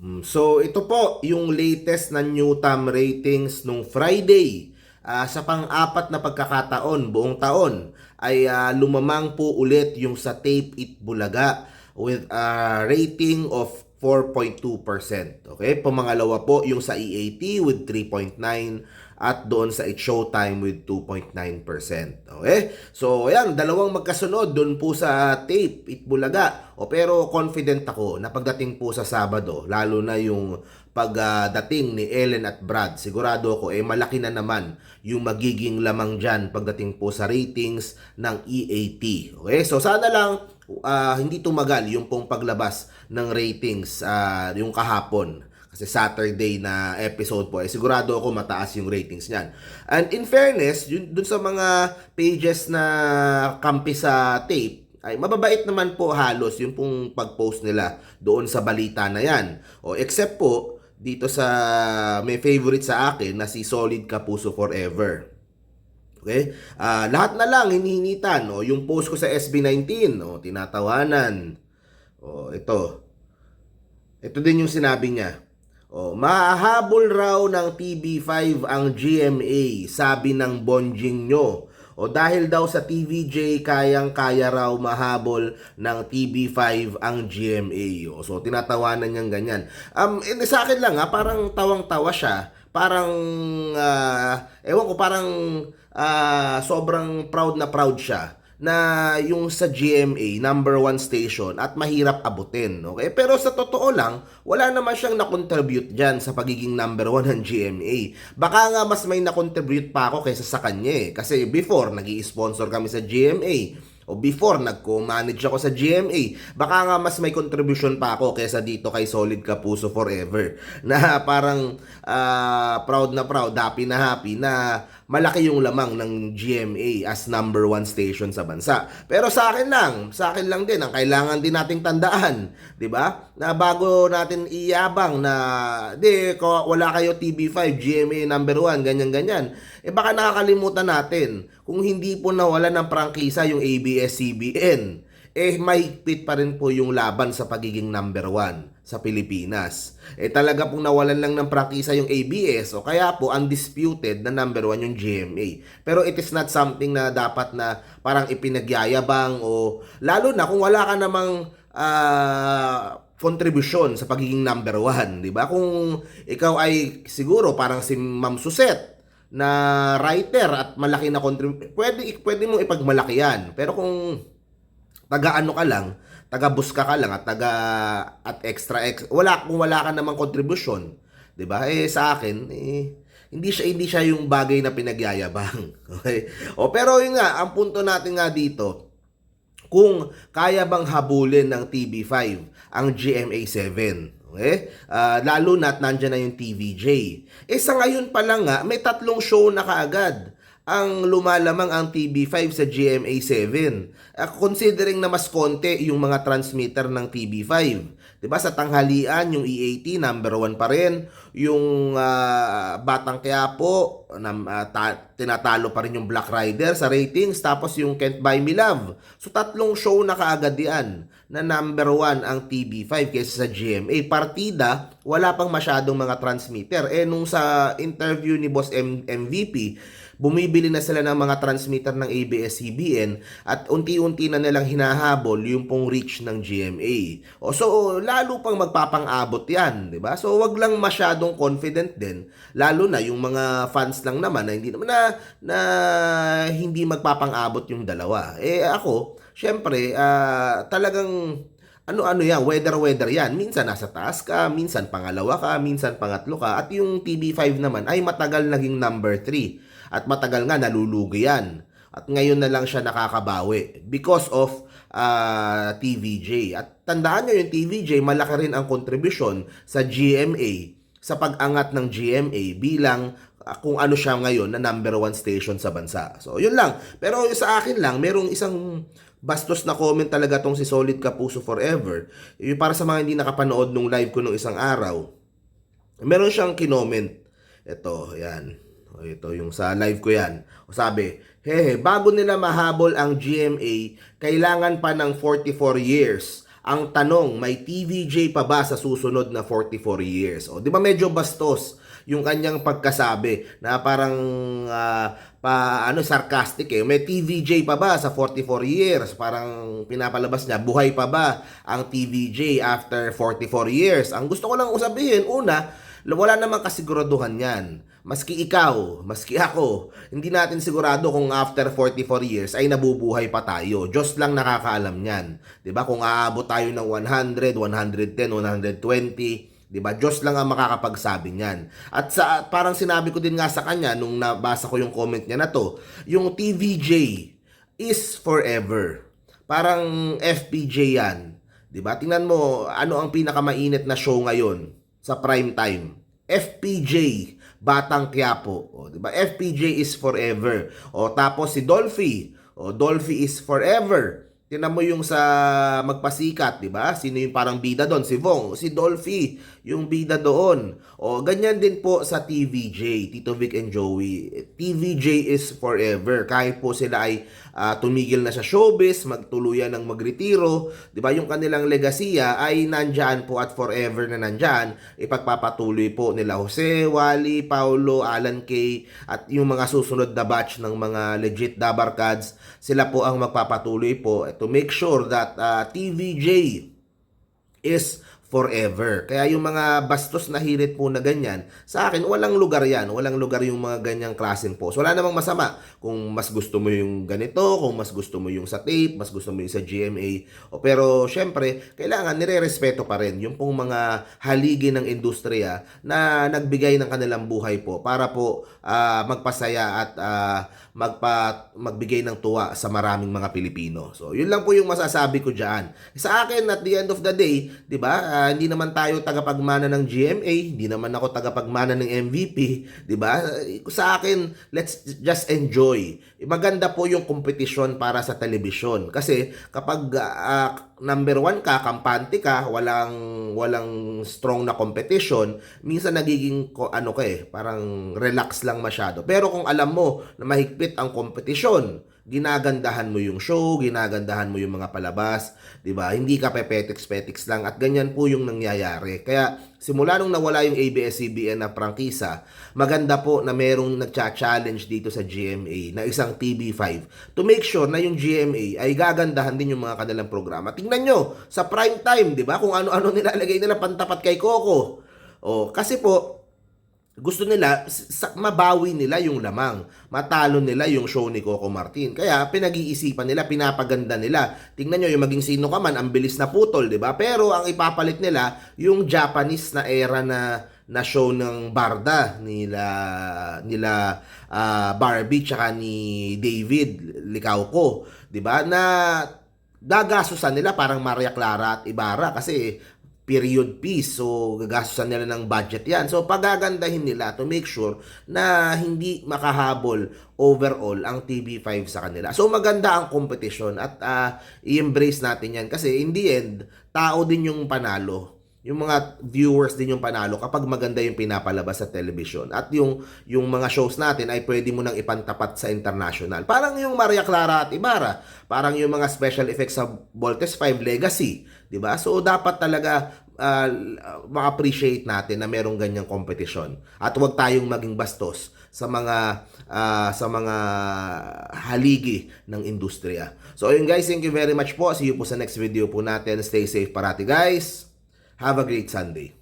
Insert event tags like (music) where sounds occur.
Mm, So ito po yung latest na Newtam ratings nung Friday. Ah, sa pang-apat na pagkakataon buong taon ay ah, lumamang po ulit yung sa Tape It Bulaga with a rating of 4.2%. Okay? Pumangalawa po yung sa EAT with 3.9 at doon sa It Showtime with 2.9%. Okay? So, ayan, dalawang magkasunod doon po sa tape, It Bulaga. O pero confident ako na pagdating po sa Sabado, lalo na yung pagdating ni Ellen at Brad, sigurado ako eh malaki na naman yung magiging lamang dyan pagdating po sa ratings ng EAT. Okay? So, sana lang ah, hindi tumagal yung pong paglabas ng ratings ah, yung kahapon. Kasi Saturday na episode po, eh, sigurado ako mataas yung ratings niyan. And in fairness, yun, dun sa mga pages na kampi sa tape, ay mababait naman po halos yung pong pag-post nila doon sa balita na yan. O except po, dito sa may favorite sa akin na si Solid Kapuso Forever. Okay? Ah, lahat na lang hinihinitan. O, yung post ko sa SB19, o, tinatawanan. O, ito. Ito din yung sinabi niya. O, mahahabol raw ng TB5 ang GMA, sabi ng bonjing nyo. O dahil daw sa TVJ, kayang-kaya raw mahabol ng TB5 ang GMA. O, so, tinatawanan niyang ganyan. Um, eh, sa akin lang ha, parang tawang-tawa siya. Parang, ah, ewan ko, parang ah, sobrang proud na proud siya na yung sa GMA, number one station, at mahirap abutin. Okay? Pero sa totoo lang, wala naman siyang na-contribute dyan sa pagiging number one ng GMA. Baka nga mas may na-contribute pa ako kaysa sa kanya eh. Kasi before, nag sponsor kami sa GMA. O before, nagko-manage ako sa GMA. Baka nga mas may contribution pa ako kaysa dito kay Solid Kapuso Forever. (laughs) Na parang ah, proud na proud, happy na happy na malaki yung lamang ng GMA as number one station sa bansa. Pero sa akin lang, sa akin lang din, ang kailangan din nating tandaan, di ba? Na bago natin iyabang na, di, wala kayo TB5, GMA number one, ganyan-ganyan. Eh baka nakakalimutan natin, kung hindi po nawala ng prangkisa yung ABS-CBN, eh mahigpit pa rin po yung laban sa pagiging number one sa Pilipinas. Eh talaga pong nawalan lang ng prangkisa yung ABS o kaya po undisputed na number one yung GMA. Pero it is not something na dapat na parang ipinagyayabang o lalo na kung wala ka namang ah, contribution sa pagiging number one, di ba? Kung ikaw ay siguro parang si Ma'am Suset, na writer at malaki na contribute, pwede, pwede mong ipagmalaki yan. Pero kung taga-ano ka lang, taga-buska ka lang at taga at extra ex, wala kung wala ka namang contribution, 'di ba? Eh sa akin, eh hindi siya hindi siya yung bagay na pinagyayabang. (laughs) Okay? O pero yun nga, ang punto natin nga dito, kung kaya bang habulin ng TB5 ang GMA7. Okay? Ah, lalo na't nandyan na yung TVJ. Eh sa ngayon pa lang nga, may tatlong show na kaagad ang lumalamang ang TB5 sa GMA7. Ah, considering na mas konti yung mga transmitter ng TB5. 'Di ba sa tanghalian yung EAT number 1 pa rin, yung ah, Batang Quiapo nam, ah, ta- tinatalo pa rin yung Black Rider sa ratings tapos yung Can't Buy Me Love. So tatlong show na kaagad yan na number 1 ang TB5 kaysa sa GMA. Partida, wala pang masyadong mga transmitter. Eh nung sa interview ni Boss M- MVP, bumibili na sila ng mga transmitter ng ABS-CBN at unti-unti na nilang hinahabol yung pong reach ng GMA. O so lalo pang magpapang-abot 'yan, 'di ba? So wag lang masyadong confident din, lalo na yung mga fans lang naman na hindi naman na, na hindi magpapang-abot yung dalawa. Eh ako, syempre, ah, talagang ano-ano yan, weather-weather yan. Minsan nasa taas ka, minsan pangalawa ka, minsan pangatlo ka. At yung TB5 naman ay matagal naging number 3. At matagal nga nalulugi yan. At ngayon na lang siya nakakabawi because of ah, TVJ. At tandaan nyo yung TVJ, malaki rin ang contribution sa GMA, sa pag-angat ng GMA bilang ah, kung ano siya ngayon na number one station sa bansa. So, yun lang. Pero sa akin lang, merong isang bastos na comment talaga tong si Solid Kapuso Forever. Yung para sa mga hindi nakapanood nung live ko nung isang araw, meron siyang kinoment. Ito, yan. O, Ito, yung sa live ko yan. O sabi, Hehe, bago nila mahabol ang GMA, kailangan pa ng 44 years Ang tanong, may TVJ pa ba sa susunod na 44 years? O, di ba medyo bastos yung kanyang pagkasabi na parang ah, pa ano sarcastic eh. May TVJ pa ba sa 44 years? Parang pinapalabas niya, buhay pa ba ang TVJ after 44 years? Ang gusto ko lang sabihin, una, wala namang kasiguraduhan yan. Maski ikaw, maski ako, hindi natin sigurado kung after 44 years ay nabubuhay pa tayo. Diyos lang nakakaalam niyan. 'Di ba? Kung aabot tayo ng 100, 110, 120, 'di ba? Diyos lang ang makakapagsabi niyan. At sa parang sinabi ko din nga sa kanya nung nabasa ko yung comment niya na to, yung TVJ is forever. Parang FPJ yan. 'Di ba? Tingnan mo ano ang pinakamainit na show ngayon sa prime time. FPJ, Batang Quiapo. O, 'di ba? FPJ is forever. O tapos si Dolphy, o Dolphy is forever. Tingnan mo yung sa magpasikat, 'di ba? Sino yung parang bida doon? Si Vong, si Dolphy, yung bida doon. O ganyan din po sa TVJ, Tito Vic and Joey. TVJ is forever. Kahit po sila ay ah, tumigil na sa showbiz, magtuluyan ng magretiro, 'di ba? Yung kanilang legasiya ay nandyan po at forever na nandyan. Ipagpapatuloy po nila Jose, Wally, Paulo, Alan Kay at yung mga susunod na batch ng mga legit Dabarkads, sila po ang magpapatuloy po to make sure that ah, TVJ is forever. Kaya yung mga bastos na hirit po na ganyan, sa akin, walang lugar yan. Walang lugar yung mga ganyang klaseng post. Wala namang masama. Kung mas gusto mo yung ganito, kung mas gusto mo yung sa tape, mas gusto mo yung sa GMA. O, pero, syempre, kailangan nire-respeto pa rin yung pong mga haligi ng industriya na nagbigay ng kanilang buhay po para po ah, magpasaya at ah, magpa, magbigay ng tuwa sa maraming mga Pilipino. So, yun lang po yung masasabi ko dyan. Sa akin, at the end of the day, di ba, ah, hindi naman tayo tagapagmana ng GMA, hindi naman ako tagapagmana ng MVP, di ba? Sa akin, let's just enjoy. Maganda po yung kompetisyon para sa telebisyon. Kasi kapag ah, number one ka, kampante ka, walang walang strong na competition, minsan nagiging ko- ano ka eh, parang relax lang masyado. Pero kung alam mo na mahigpit ang kompetisyon, ginagandahan mo yung show, ginagandahan mo yung mga palabas, 'di ba? Hindi ka pepetix-petix lang at ganyan po yung nangyayari. Kaya simula nung nawala yung ABS-CBN na prangkisa, maganda po na merong nagcha-challenge dito sa GMA na isang TV5 to make sure na yung GMA ay gagandahan din yung mga kanilang programa. Tingnan nyo, sa prime time, 'di ba? Kung ano-ano (laughs) nilalagay nila pantapat kay Coco. Oh, kasi po gusto nila mabawi nila yung lamang. Matalo nila yung show ni Coco Martin. Kaya pinag-iisipan nila, pinapaganda nila. Tingnan nyo yung maging sino ka man, ang bilis na putol, 'di ba? Pero ang ipapalit nila yung Japanese na era na na show ng Barda nila nila ah, Barbie tsaka ni David Licauco, 'di ba? Na gagasusan nila parang Maria Clara at Ibarra kasi period piece. So, gagastusan nila ng budget yan. So, pagagandahin nila to make sure na hindi makahabol overall ang TV5 sa kanila. So, maganda ang competition at ah, i-embrace natin yan. Kasi in the end, tao din yung panalo yung mga viewers din yung panalo kapag maganda yung pinapalabas sa television. At yung yung mga shows natin ay pwede mo nang ipantapat sa international. Parang yung Maria Clara at Ibarra, parang yung mga special effects sa Voltes 5 Legacy, 'di ba? So dapat talaga uh, ma-appreciate natin na merong ganyang kompetisyon. At huwag tayong maging bastos sa mga ah, sa mga haligi ng industriya. So ayun guys, thank you very much po. See you po sa next video po natin. Stay safe parati guys. Have a great Sunday.